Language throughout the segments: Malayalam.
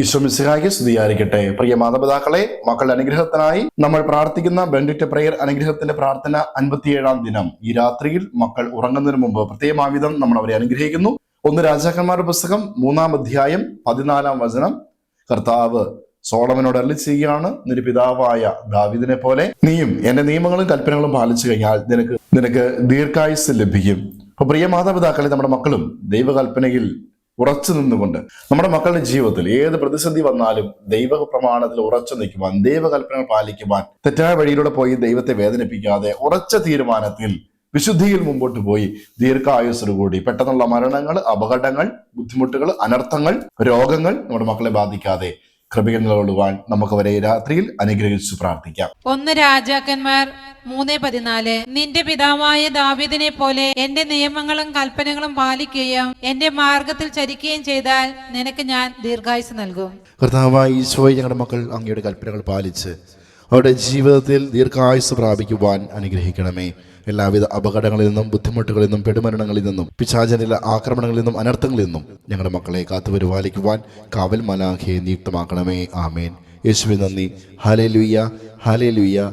ഈശ്വമിസിഹായ്ക്ക് സ്തുതിയായിരിക്കട്ടെ. പ്രിയ മാതാപിതാക്കളെ മക്കളുടെ അനുഗ്രഹത്തിനായി നമ്മൾ പ്രാർത്ഥിക്കുന്ന ബെൻഡിറ്റ് പ്രയർ അനുഗ്രഹത്തിന്റെ പ്രാർത്ഥന അൻപത്തിയേഴാം ദിനം. ഈ രാത്രിയിൽ മക്കൾ ഉറങ്ങുന്നതിന് മുമ്പ് പ്രത്യേകമാവിധം നമ്മൾ അവരെ അനുഗ്രഹിക്കുന്നു. ഒന്ന് രാജാക്കന്മാരുടെ പുസ്തകം മൂന്നാം അധ്യായം പതിനാലാം വചനം. കർത്താവ് സോളമനോട് അരളി ചെയ്യുകയാണ് നിന്റെ പിതാവായ ദാവിദിനെ പോലെ നീയും എന്റെ നിയമങ്ങളും കൽപ്പനകളും പാലിച്ചു കഴിഞ്ഞാൽ നിനക്ക് നിനക്ക് ദീർഘായുസ് ലഭിക്കും. അപ്പൊ പ്രിയ മാതാപിതാക്കളെ നമ്മുടെ മക്കളും ദൈവകൽപ്പനയിൽ ഉറച്ചു നിന്നുകൊണ്ട് നമ്മുടെ മക്കളുടെ ജീവിതത്തിൽ ഏത് പ്രതിസന്ധി വന്നാലും ദൈവ പ്രമാണത്തിൽ ഉറച്ചു നിൽക്കുവാൻ ദൈവകൽപ്പനകൾ പാലിക്കുവാൻ തെറ്റായ വഴിയിലൂടെ പോയി ദൈവത്തെ വേദനിപ്പിക്കാതെ ഉറച്ച തീരുമാനത്തിൽ വിശുദ്ധിയിൽ മുമ്പോട്ട് പോയി ദീർഘായുസ്സോടുകൂടി. പെട്ടെന്നുള്ള മരണങ്ങൾ അപകടങ്ങൾ ബുദ്ധിമുട്ടുകൾ അനർത്ഥങ്ങൾ രോഗങ്ങൾ നമ്മുടെ മക്കളെ ബാധിക്കാതെ കൃപയിൽ നിലകൊള്ളുവാൻ നമുക്ക് അവരെ രാത്രിയിൽ അനുഗ്രഹിച്ചു പ്രാർത്ഥിക്കാം. ഒന്ന് രാജാക്കന്മാർ മൂന്ന് പതിനാല്. നിന്റെ പിതാവായ ദാവീദിനെ പോലെ എന്റെ നിയമങ്ങളും കൽപ്പനകളും പാലിക്കുകയും എന്റെ മാർഗത്തിൽ ചരിക്കുകയും ചെയ്താൽ നിനക്ക് ഞാൻ ദീർഘായുസ് നൽകും. കർത്താവായ ഈശോയെ ഞങ്ങളുടെ മക്കൾ അങ്ങയുടെ കൽപ്പനകൾ പാലിച്ച് അവരുടെ ജീവിതത്തിൽ ദീർഘായുസ് പ്രാപിക്കുവാൻ അനുഗ്രഹിക്കണമേ. എല്ലാവിധ അപകടങ്ങളിൽ നിന്നും ബുദ്ധിമുട്ടുകളിൽ നിന്നും പെടുമരണങ്ങളിൽ നിന്നും പിശാചനിലെ ആക്രമണങ്ങളിൽ നിന്നും അനർത്ഥങ്ങളിൽ നിന്നും ഞങ്ങളുടെ മക്കളെ കാത്തു പരിപാലിക്കുവാൻ കാവൽ മലാഖയെ നിയുക്തമാക്കണമേ. ആമേൻ. യേശുവിൻ നന്ദി. ഹലേ ലുയ്യ ഹലേ ലുയ്യ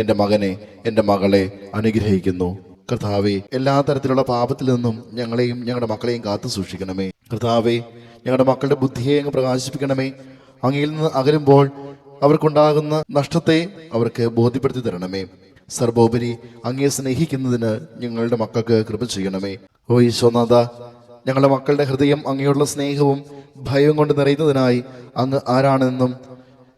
എന്റെ മകനെ എന്റെ മകളെ അനുഗ്രഹിക്കുന്നു. കർത്താവെ എല്ലാ തരത്തിലുള്ള പാപത്തിൽ നിന്നും ഞങ്ങളെയും ഞങ്ങളുടെ മക്കളെയും കാത്തു സൂക്ഷിക്കണമേ. കർത്താവെ ഞങ്ങളുടെ മക്കളുടെ ബുദ്ധിയെ അങ്ങ് പ്രകാശിപ്പിക്കണമേ. അങ്ങയിൽ നിന്ന് അകലുമ്പോൾ അവർക്കുണ്ടാകുന്ന നഷ്ടത്തെ അവർക്ക് ബോധ്യപ്പെടുത്തി തരണമേ. സർവോപരി അങ്ങയെ സ്നേഹിക്കുന്നതിന് ഞങ്ങളുടെ മക്കൾക്ക് കൃപ ചെയ്യണമേ. ഓ ഈശോനാഥ ഞങ്ങളുടെ മക്കളുടെ ഹൃദയം അങ്ങയോടുള്ള സ്നേഹവും ഭയവും കൊണ്ട് നിറയുന്നതിനായി അങ്ങ് ആരാണെന്നും